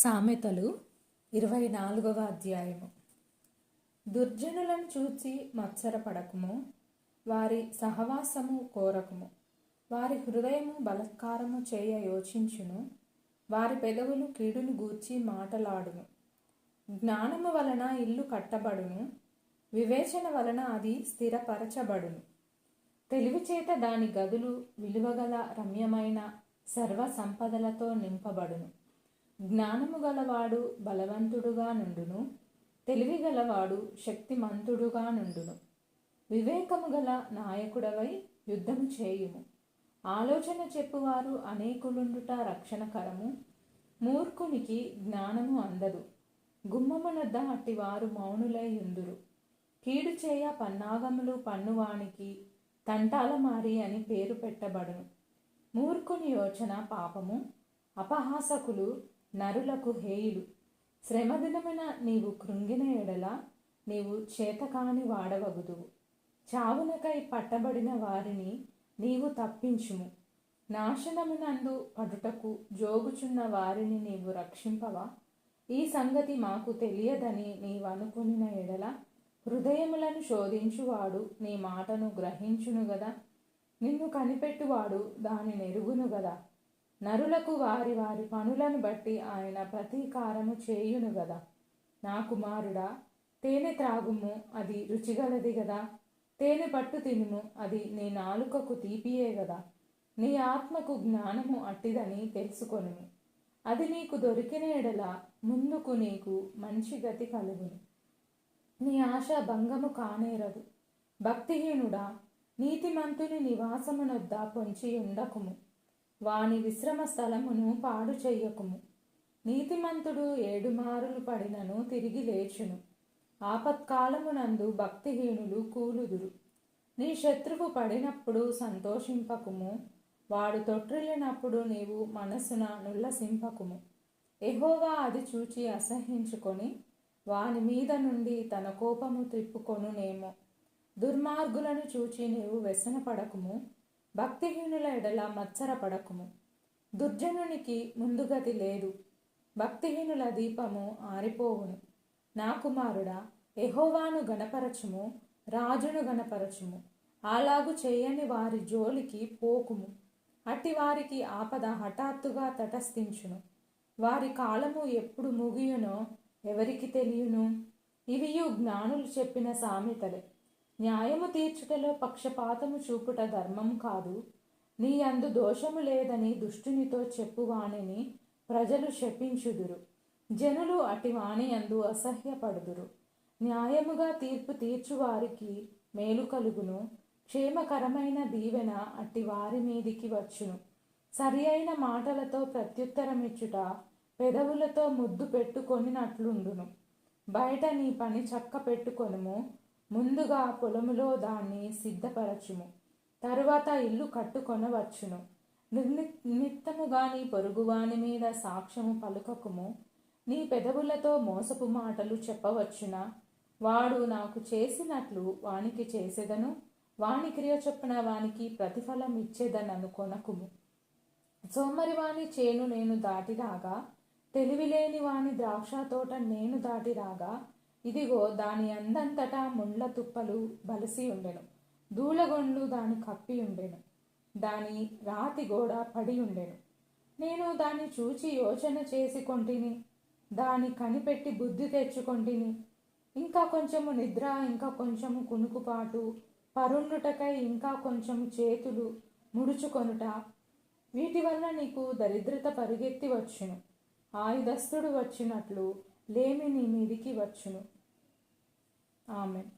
సామెతలు ఇరవై నాలుగవ అధ్యాయము. దుర్జనులను చూచి మత్సరపడకము వారి సహవాసము కోరకము. వారి హృదయము బలత్కారము చేయ యోచించును వారి పెదవులు కీడును గూర్చి మాటలాడును. జ్ఞానము వలన ఇల్లు కట్టబడును వివేచన వలన అది స్థిరపరచబడును. తెలివి చేత దాని గదులు విలువగల రమ్యమైన సర్వ సంపదలతో నింపబడును. జ్ఞానము గలవాడు బలవంతుడుగా నుండును తెలివి గలవాడు శక్తిమంతుడుగా నుండును. వివేకము గల నాయకుడవై యుద్ధము చేయుము. ఆలోచన చెప్పువారు అనేకులుండుట రక్షణకరము. మూర్ఖునికి జ్ఞానము అందదు. గుమ్మమునద్ద అట్టివారు మౌనులై ఉందురు. కీడు చేయ పన్నాగములు పన్నువానికి తంటాల మారి అని పేరు పెట్టబడును. మూర్ఖుని యోచన పాపము. అపహాసకులు నరులకు హేయులు. శ్రమదినమున నీవు కృంగిన ఎడల నీవు చేతకాని వాడవగుదువు. చావునకై పట్టబడిన వారిని నీవు తప్పించుము. నాశనమునందు పడుటకు జోగుచున్న వారిని నీవు రక్షింపవా? ఈ సంగతి మాకు తెలియదని నీవనుకునిన ఎడల హృదయములను శోధించువాడు నీ మాటను గ్రహించును గదా? నిన్ను కనిపెట్టువాడు దాని నెరుగును గదా? నరులకు వారి వారి పనులను బట్టి ఆయన ప్రతీకారము చేయును గదా. నా కుమారుడా తేనె త్రాగుము అది రుచిగలది గదా. తేనె పట్టు తినుము అది నీ నాలుకకు తీపియే గదా. నీ ఆత్మకు జ్ఞానము అట్టిదని తెలుసుకొనుము. అది నీకు దొరికిన ఎడల ముందుకు నీకు మంచి గతి కలుగును. నీ ఆశ భంగము కానేరదు. భక్తిహీనుడా నీతిమంతుని నివాసమునొద్ద పొంచి ఉండకుము. వాని విశ్రమ స్థలమును పాడు చెయ్యకుము నీతిమంతుడు ఏడుమారులు పడినను తిరిగి లేచును. ఆపత్కాలమునందు భక్తిహీనులు కూలుదురు. నీ శత్రువు పడినప్పుడు సంతోషింపకుము. వాడు తొట్టిల్లినప్పుడు నీవు మనసున నుల్లసింపకుము. ఎహోవా అది చూచి అసహించుకొని వాని మీద నుండి తన కోపము త్రిప్పుకొనునేమో. దుర్మార్గులను చూచి నీవు వ్యసనపడకుము. భక్తిహీనుల ఎడల మత్సరపడకుము దుర్జనునికి ముందుగతి లేదు. భక్తిహీనుల దీపము ఆరిపోవును. నా కుమారుడా ఎహోవాను గణపరచుము రాజును గణపరచుము. అలాగు చేయని వారి జోలికి పోకుము. అట్టి వారికి ఆపద హఠాత్తుగా తటస్థించును. వారి కాలము ఎప్పుడు ముగియునో ఎవరికి తెలియను? ఇవియు జ్ఞానులు చెప్పిన సామెతలే. న్యాయము తీర్చుటలో పక్షపాతము చూపుట ధర్మం కాదు. నీ అందు దోషము లేదని దుష్టునితో చెప్పువాణిని ప్రజలు శపించుదురు. జనులు అటి వాణి అందు అసహ్యపడుదురు. న్యాయముగా తీర్పు తీర్చువారికి మేలు కలుగును. క్షేమకరమైన దీవెన అట్టి వారి మీదికి వచ్చును. సరి అయిన మాటలతో ప్రత్యుత్తరమిచ్చుట పెదవులతో ముద్దు పెట్టుకొనినట్లుండును. బయట నీ పని చక్క పెట్టుకొనుము ముందుగా పొలములో దాన్ని సిద్ధపరచుము. తరువాత ఇల్లు కట్టుకొనవచ్చును. నిర్ని నిమిత్తముగా నీ పొరుగువాని మీద సాక్ష్యము పలుకకుము. నీ పెదవులతో మోసపు మాటలు చెప్పవచ్చునా. వాడు నాకు చేసినట్లు వానికి చేసేదను. వాని క్రియ చొప్పున వానికి ప్రతిఫలం ఇచ్చేదనను కొనకుము. సోమరి వాని చేను నేను దాటి రాగా తెలివిలేని వాని ద్రాక్ష తోట నేను దాటి రాగా ఇదిగో దాని అందంతటా ముండ్ల తుప్పలు బలిసి ఉండెను. దూలగొండ్లు దాని కప్పి ఉండెను. దాని రాతి గోడ పడి ఉండెను. నేను దాన్ని చూచి యోచన చేసి కొంటిని దాని కనిపెట్టి బుద్ధి తెచ్చుకొంటిని. ఇంకా కొంచెము నిద్ర ఇంకా కొంచెము కునుకుపాటు పరుండుటకై ఇంకా కొంచెం చేతులు ముడుచుకొనుట వీటి వల్ల నీకు దరిద్రత పరిగెత్తి వచ్చును. ఆయుధస్తుడు వచ్చినట్లు లేమి నీ మీదికి వచ్చును. ఆమెన్